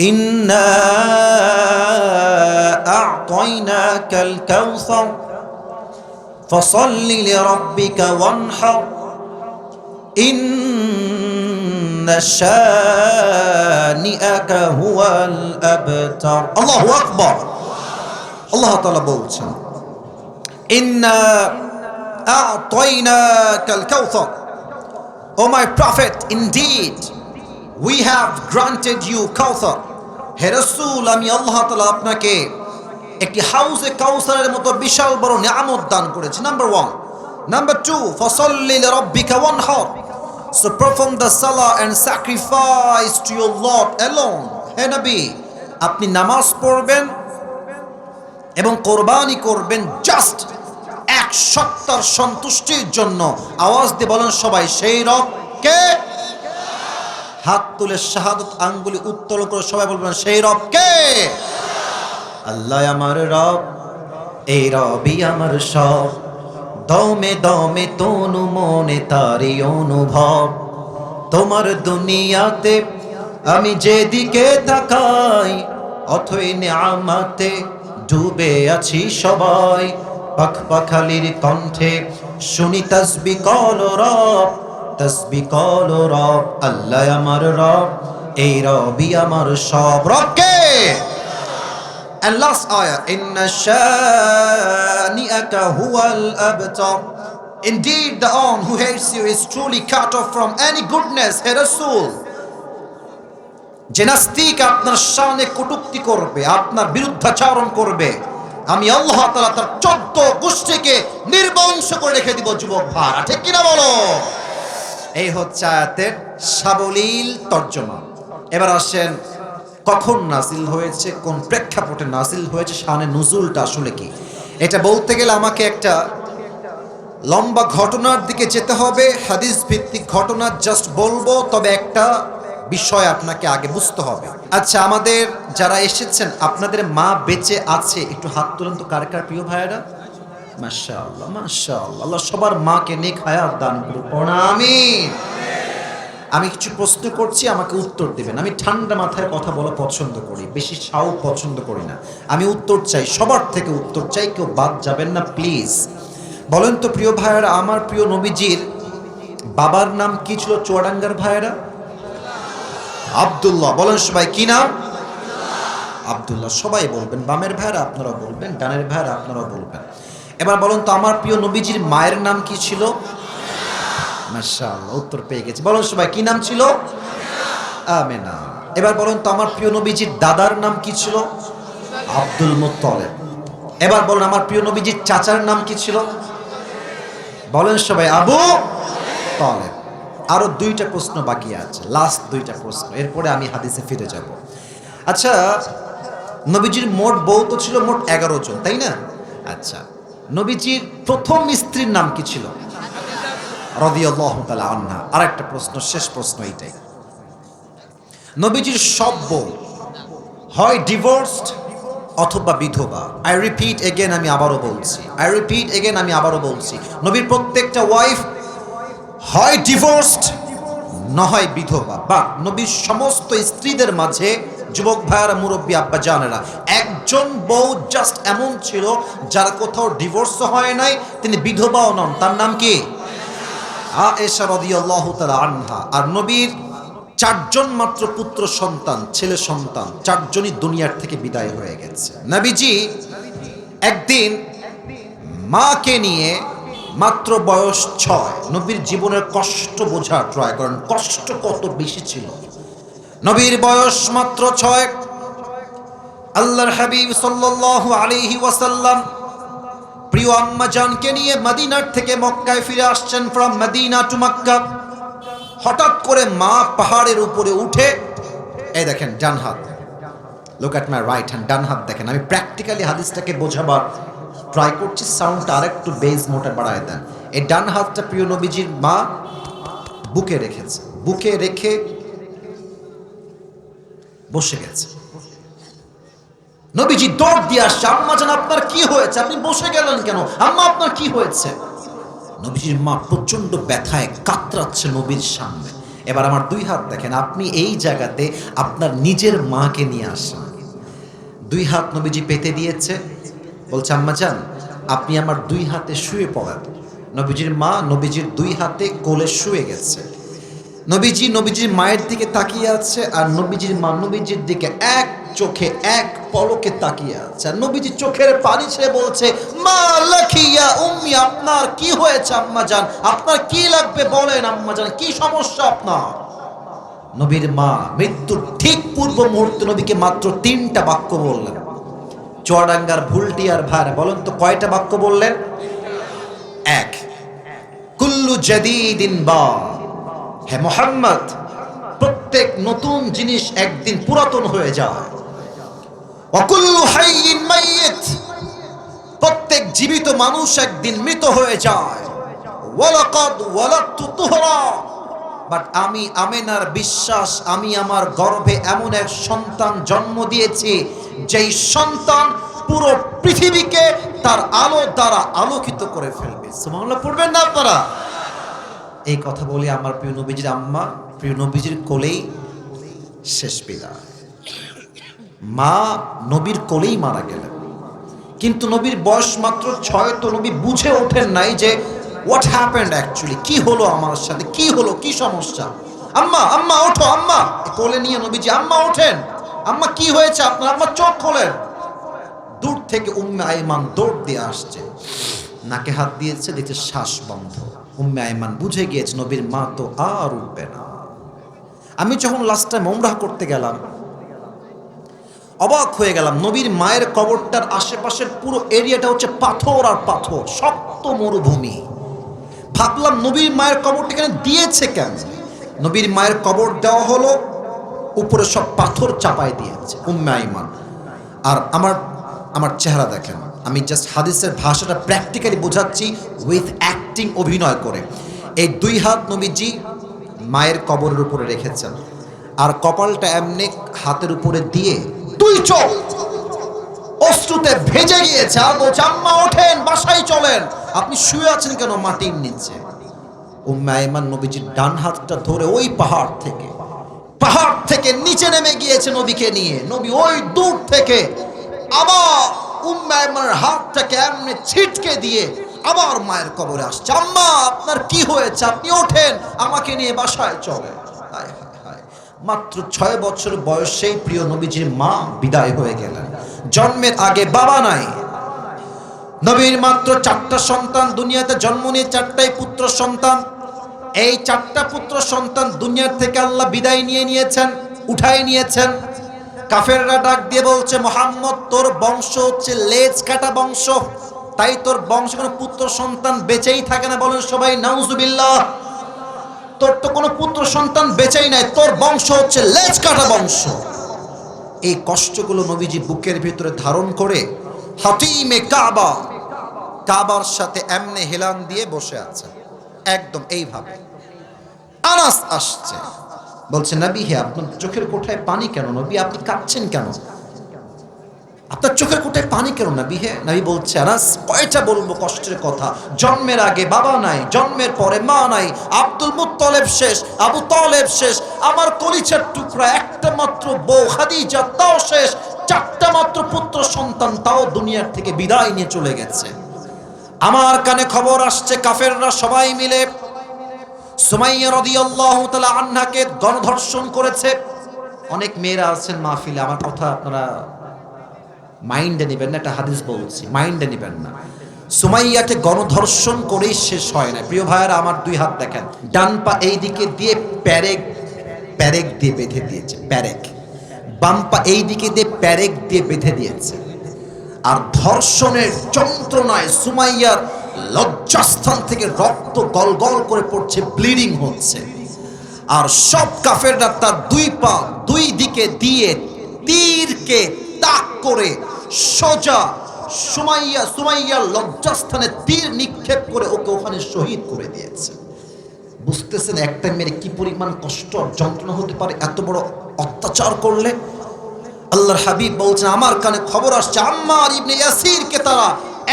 إنا أعطيناك الكوثر فصل لربك وانحر إن شانئك هو الأبتر الله أكبر الله تعالى বলছেন إنا أعطيناك الكوثر O my prophet, indeed, we have granted you Kawthar. হে রসুল, আমি আল্লাহ তালা আপনাকে একটি হাউসে কাউসারের মতো বিশাল বড় নিয়ামত দান করেছি। নাম্বার ওয়ান নাম্বার টু ফসল্লিল রব্বিকা ওয়ান হর So perform the salah and sacrifice to your Lord alone. হে নবী, আপনি নামাজ পড়বেন এবং কোরবানি করবেন জাস্ট এক সত্তার সন্তুষ্টির জন্য। আওয়াজ দিয়ে বলেন সবাই, সেই রব কে? হাত তুলে শাহাদত আঙ্গুলি উত্তোলন করে সবাই বলবেন, সেই রব কে? আল্লাহ আমার রব, এই রবই আমার সব। দমে দমে তনু মনে তারি অনুভব। তোমার দুনিয়াতে আমি যেদিকে তাকাই, অথই আমাতে ডুবে আছি সবাই। পাখ পাখালির কণ্ঠে শুনি তসবি কল রব। তসবি কল রব আল্লাহ আমার রব এই রবি আমার সব। রবকে And last ayah, abtar. Indeed, the one who hates you is truly cut off from any goodness, হে আপনার শানে কটুক্তি করবে আপনার বিরুদ্ধাচারণ করবে। আমি আল্লাহ তাআলা তার চোদ্দ গোষ্ঠীকে নির্বংশ করে রেখে দিব যুবক ভাড়া ঠিক কিনা বলো? এই হচ্ছে আয়াতের সাবলীল তর্জমা। এবার আসেন, কখন নাজিল হয়েছে, কোন প্রেক্ষাপটে নাজিল হয়েছে, শানে নুজুলটা আসলে কি? এটা বলতে গেলে আমাকে একটা লম্বা ঘটনার দিকে যেতে হবে হাদিস ভিত্তিক ঘটনা জাস্ট বলব, তবে একটা বিষয় আপনাকে আগে বুঝতে হবে। আচ্ছা আমাদের যারা এসেছেন, আপনাদের মা বেঁচে আছে, একটু হাত তুলেন তো কার কার প্রিয় ভাইয়েরা? মাশা আল্লাহ আল্লাহ সবার মাকে নেক হায়াত দান আমিন। আমি কিছু প্রশ্ন করছি, আমাকে উত্তর দেবেন। আমি ঠান্ডা মাথায় কথা বলা পছন্দ করি, বেশি সাউ পছন্দ করি না। আমি উত্তর চাই, সবার থেকে উত্তর চাই, কেউ বাদ যাবেন না, প্লিজ। বলেন তো, প্রিয় ভাইয়েরা, আমার প্রিয় নবীজির বাবার নাম কি ছিল, চুয়াডাঙ্গার ভাইয়েরা? আব্দুল্লাহ। বলেন সবাই, কি নাম? আব্দুল্লাহ। সবাই বলবেন, বামের ভাইয়েরা আপনারা বলবেন, ডানের ভাইয়েরা আপনারা বলবেন। এবার বলুন তো, আমার প্রিয় নবীজির মায়ের নাম কি ছিল? মাশাআল্লাহ, উত্তর পেয়ে গেছি। বলুন সবাই, কি নাম ছিল? আমেনা। এবার বলুন তো, আমার প্রিয় নবীজির দাদার নাম কি ছিল? আব্দুল মুত্তালিব। এবার বলুন, আমার প্রিয় নবীজির চাচার নাম কি ছিল? বলেন সবাই, আবু তালেব। আরও দুইটা প্রশ্ন বাকি আছে লাস্ট দুইটা প্রশ্ন, এরপরে আমি হাদিসে ফিরে যাব। আচ্ছা নবীজির মোট বউ তো ছিল মোট এগারো জন, তাই না? আচ্ছা নবীজির প্রথম স্ত্রীর নাম কি ছিল? রদিয়াল্লাহু তাআলা আনহা। আরেকটা প্রশ্ন, শেষ প্রশ্ন এইটাই। নবীজির সব বউ হয় ডিভোর্সড অথবা বিধবা। আই রিপিট এগেন আমি আবারও বলছি। আই রিপিট এগেন আমি আবারও বলছি। নবীর প্রত্যেকটা ওয়াইফ হয় ডিভোর্সড নয় বিধবা। বা নবীর সমস্ত স্ত্রীদের মাঝে যুবক ভাইয়ারা, মুরব্বী আব্বা জানেরা, একজন বউ জাস্ট এমন ছিল যার কোথাও ডিভোর্স হয় নাই, তিনি বিধবাও নন। তার নাম কি? আয়েশা রাদিয়াল্লাহু তাআলা আনহা। আর নবীর চারজন মাত্র পুত্র সন্তান, ছেলে সন্তান, চারজনই দুনিয়ার থেকে বিদায় হয়ে গেছে। নবীজি একদিন মাকে নিয়ে মাত্র বয়স ছয়, নবীর জীবনের কষ্ট বোঝা ট্রাই করেন। কষ্ট কত বেশি ছিল? নবীর বয়স মাত্র ছয় আল্লাহর হাবিব সাল্লাল্লাহু আলাইহি ওয়াসাল্লাম প্রিয় আম্মা জানকে নিয়ে মদিনার থেকে মক্কায় ফিরে আসছেন ফ্রম মদিনা টু মক্কা। হঠাৎ করে মা পাহাড়ের উপরে উঠে, এই দেখেন, ডান হাত। Look at my right hand ডান হাত দেখেন। আমি প্র্যাকটিক্যালি হাদিসটাকে বোঝাবার ট্রাই করছি সাউন্ডটা আরেকটু বেজ মোটা বাড়ায় দেন। এই ডান হাতটা প্রিয় নবীজির মা বুকে রেখেছে। বুকে রেখে বসে গেছে। নবীজি দৌড় দিয়ে আসছে, আম্মা জান, আপনার কি হয়েছে? আপনি বসে গেলেন কেন? আম্মা, আপনার কি হয়েছে? নবীজির মা প্রচণ্ড ব্যথায় কাতরাচ্ছে নবীর সামনে। এবার আমার দুই হাত দেখেন, আপনি এই জায়গাতে আপনার নিজের মাকে নিয়ে আসেন। দুই হাত নবীজি পেতে দিয়েছে, বলছে, আম্মা যান আপনি আমার দুই হাতে শুয়ে পড়েন। নবীজির মা নবীজির দুই হাতে কোলে শুয়ে গেছে। নবীজি, নবীজির মায়ের দিকে তাকিয়ে আছে আর নবীজির মা নবীজির দিকে এক চোখে, এক পলকে তাকিয়ে আছে। আর নবীজি চোখের পানি ছেড়ে বলছে, মা লাখিয়া উম্মি, আপনার কি হয়েছে আম্মা জান আপনার কি লাগবে বলেন আম্মা জান কি সমস্যা আপনার? নবীর মা মৃত্যুর ঠিক পূর্ব মুহূর্তে নবীকে মাত্র তিনটা বাক্য বললেন। চুয়াডাঙ্গার ভুলটি আর ভার, বলেন তো কয়টা বাক্য বললেন? এক, কুল্লু জাদিদিন বা হে মোহাম্মদ, প্রত্যেক নতুন জিনিস একদিন পুরাতন হয়ে যায়। প্রত্যেক জীবিত মানুষ একদিন মৃত হয়ে যায়। বাট আমি আমেনার বিশ্বাস, আমি আমার গর্ভে এমন এক সন্তান জন্ম দিয়েছি, যেই সন্তান পুরো পৃথিবীকে তার আলো দ্বারা আলোকিত করে ফেলবে। সুবহানাল্লাহ, পড়বেন না আপনারা? এই কথা বলে আমার প্রিয় নবীজির আম্মা, প্রিয় নবীজির কোলেই শেষ বিদায় মা নবীর কোলেই মারা গেলেন। কিন্তু নবীর বয়স মাত্র ছয়, তো নবী বুঝে ওঠেন নাই যে হোয়াট হ্যাপেন্ড অ্যাকচুয়ালি কি হলো আমার সাথে? কি হলো? কি সমস্যা? আম্মা আম্মা, ওঠো, আম্মা। কোলে নিয়ে নবীজি, আম্মা, ওঠেন। আম্মা, কি হয়েছে আপনার? আম্মা, চোখ খোলেন। দূর থেকে উম্মে আইমান দৌড় দিয়ে আসছে। নাকে হাত দিয়েছে দেখছে শ্বাস বন্ধ। উম্মে আইমান বুঝে গিয়েছে, নবীর মা তো আর উঠবে না। আমি যখন লাস্ট টাইম ওমরাহ করতে গেলাম, অবাক হয়ে গেলাম, নবীর মায়ের কবরটার আশেপাশের পুরো এরিয়াটা হচ্ছে পাথর আর পাথর, শক্ত মরুভূমি। ভাবলাম নবীর মায়ের কবরটা এখানে দিয়েছে কেন? নবীর মায়ের কবর দেওয়া হলো, উপরে সব পাথর চাপায় দিয়েছে উম্মে আইমান আর আমার আমার চেহারা দেখেন আমি জাস্ট হাদিসের ভাষাটা প্র্যাকটিক্যালি বোঝাচ্ছি উইথ অ্যাক্টিং অভিনয় করে। এই দুই হাত নবীজি মায়ের কবরের উপরে রেখেছেন। আর কপালটা এমনি হাতের উপরে দিয়ে দুই চোখ অশ্রুতে ভেজে গিয়েছে। আর বলছে ওঠেন, বাসায় চলেন। আপনি শুয়ে আছেন কেন মাটির নিচে? উম্মে আইমান নবীজির ডান হাতটা ধরে ওই পাহাড় থেকে পাহাড় থেকে নিচে নেমে গিয়েছে নবীকে নিয়ে। নবী ওই দূর থেকে আবার উম্মে আইমানের হাতটাকে এমনি ছিটকে দিয়ে আবার মায়ের কবরে আসছে। আম্মা, আপনার কি হয়েছে? আপনি ওঠেন, আমাকে নিয়ে বাসায় চলে। মাত্র ছয় বছর বয়সেই প্রিয় নবীজির মা বিদায় হয়ে গেলেন। জন্মের আগে বাবা নাই। নবীর মাত্র চারটা সন্তান, দুনিয়াতে জন্ম নিয়ে চারটাই পুত্র সন্তান। এই চারটা পুত্র সন্তান দুনিয়ার থেকে আল্লাহ বিদায় নিয়ে নিয়েছেন উঠাই নিয়েছেন। কাফেররা ডাক দিয়ে বলছে, মোহাম্মদ, তোর বংশ হচ্ছে লেজ কাটা বংশ। তাই তোর বংশ কোনো পুত্র সন্তান বেঁচেই থাকে না। বলেন সবাই, নাউজুবিল্লাহ, তোর তো কোনো পুত্র সন্তান বেঁচেই নাই। তোর বংশ হচ্ছে লেজ কাটা বংশ। এই কষ্টগুলো নবীজি বুকের ভিতরে ধারণ করে হাতিমে কাবা, কাবার সাথে এমনে হেলান দিয়ে বসে আছে একদম এইভাবে। আনাস আসছে। বলছে, নবী হে, আপনার চোখের কোঠায় পানি কেন? নবী, আপনি কাঁদছেন কেন? আপনার চোখের কোটায় পানি কেন না বিহে নাবি বলছে আনাস কয়টা বলব কষ্টের কথা। জন্মের আগে বাবা নাই, জন্মের পরে মা নাই। আব্দুল মুত্তলেব শেষ, আবু তলেব শেষ। আমার কলিচার টুকরা একটা মাত্র বউ খাদিজা, তাও শেষ। চারটা মাত্র পুত্র সন্তান, তাও দুনিয়ার থেকে বিদায় নিয়ে চলে গেছে। আমার কানে খবর আসছে, কাফেররা সবাই মিলে সুমাইয়া রাদিয়াল্লাহু তাআলা আন্নাকে গণধর্ষণ করেছে। অনেক মেয়েরা আছেন মাহফিলে, আমার কথা আপনারা মাইন্ডে নেবেন না, একটা হাদিস বলছি, মাইন্ডে নেবেন না। সুমাইয়াকে গণধর্ষণ করেই শেষ হয় না প্রিয় ভাইয়ারা, আমার দুই হাত দেখেন, ডান পা এই দিকে দিয়ে প্যারেক প্যারেক দিয়ে বেঁধে দিয়েছে, প্যারেক। বাম পা এই দিকে দিয়ে প্যারেক দিয়ে বেঁধে দিয়েছে। আর ধর্ষণের যন্ত্রণায় সুমাইয়ার লজ্জাস্থান থেকে রক্ত গল গল করে পড়ছে ব্লিডিং হচ্ছে। আর সব কাফেররা তার দুই পা দুই দিকে দিয়ে তীরকে তাক করে সোজা সুমাইয়া সুমাইয়ার লজ্জাস্থানে তীর নিক্ষেপ করে ওকে ওখানে শহীদ করে দিয়েছে। বুঝতেছেন একটা মেয়ের কি পরিমাণ কষ্ট যন্ত্রণা হতে পারে, এত বড় অত্যাচার করলে? আল্লাহর হাবিব বলছেন, আমার কানে খবর আসছে, আম্মার ইবনে ইয়াসিরকে তারা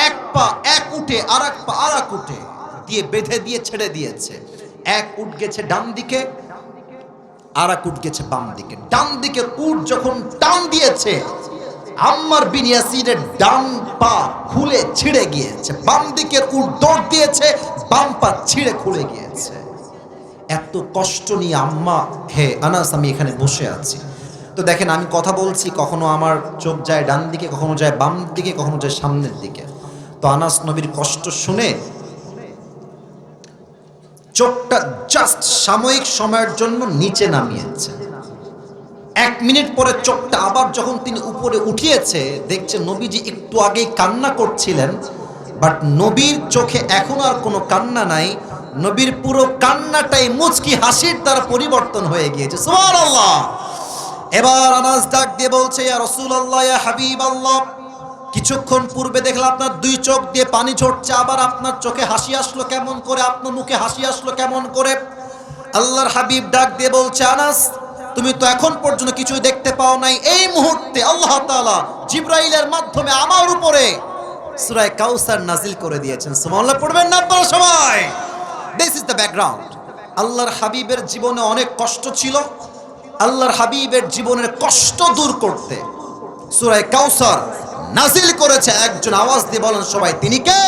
এক পা, এক উঠে আর এক পা আর এক উঠে দিয়ে বেঁধে দিয়ে ছেড়ে দিয়েছে। এক উঠ গেছে ডান দিকে আর এক উট গেছে বাম দিকে। ডান দিকে উট যখন টান দিয়েছে, আম্মার বিন ইয়াসিরের ডান পা খুলে ছিঁড়ে গিয়েছে। বাম দিকের উট দৌড় দিয়েছে, বাম পা ছিঁড়ে খুলে গিয়েছে। এত কষ্ট নিয়ে আম্মা, হে আনাস, আমি এখানে বসে আছি। তো দেখেন, আমি কথা বলছি, কখনো আমার চোখ যায় ডান দিকে, কখনো যায় বাম দিকে, কখনো যায় সামনের দিকে। তো আনাস নবীর কষ্ট শুনে চোখটা জাস্ট সাময়িক সময়ের জন্য নিচে নামিয়েছে। এক মিনিট পরে চোখটা আবার যখন তিনি উপরে উঠিয়েছে, দেখছে নবীজি একটু আগেই কান্না করছিলেন বাট নবীর চোখে এখন আর কোনো কান্না নাই। নবীর পুরো কান্নাটাই মুচকি হাসির দ্বারা পরিবর্তন হয়ে গিয়েছে। সুবহানাল্লাহ! এবার আনাস ডাক দিয়ে বলছে ইয়া হাবিবাল্লাহ। কিছুক্ষণ পূর্বে দেখলাম আপনার দুই চোখ দিয়ে পানি ঝরছে, আবার আপনার চোখে হাসি আসলো কেমন করে, আপনার মুখে হাসি আসলো কেমন করে? আল্লাহর হাবিব ডাক দিয়ে বলছে, আনাস, তুমি তো এখন পর্যন্ত কিছুই দেখতে পাও নাই। এই মুহূর্তে আল্লাহ তাআলা জিব্রাইলের মাধ্যমে আমার উপরে সূরা কাউসার নাজিল করে দিয়েছেন। সুবহানাল্লাহ, পড়বেন না আপনারা সবাই? দিস ইজ দ্য ব্যাকগ্রাউন্ড আল্লাহর হাবিবের জীবনে অনেক কষ্ট ছিল। আল্লাহর হাবিবের জীবনের কষ্ট দূর করতে। সুরায় কাউসার নাজিল করেছে একজন আওয়াজ দিয়ে বলেন সবাই তিনি কে?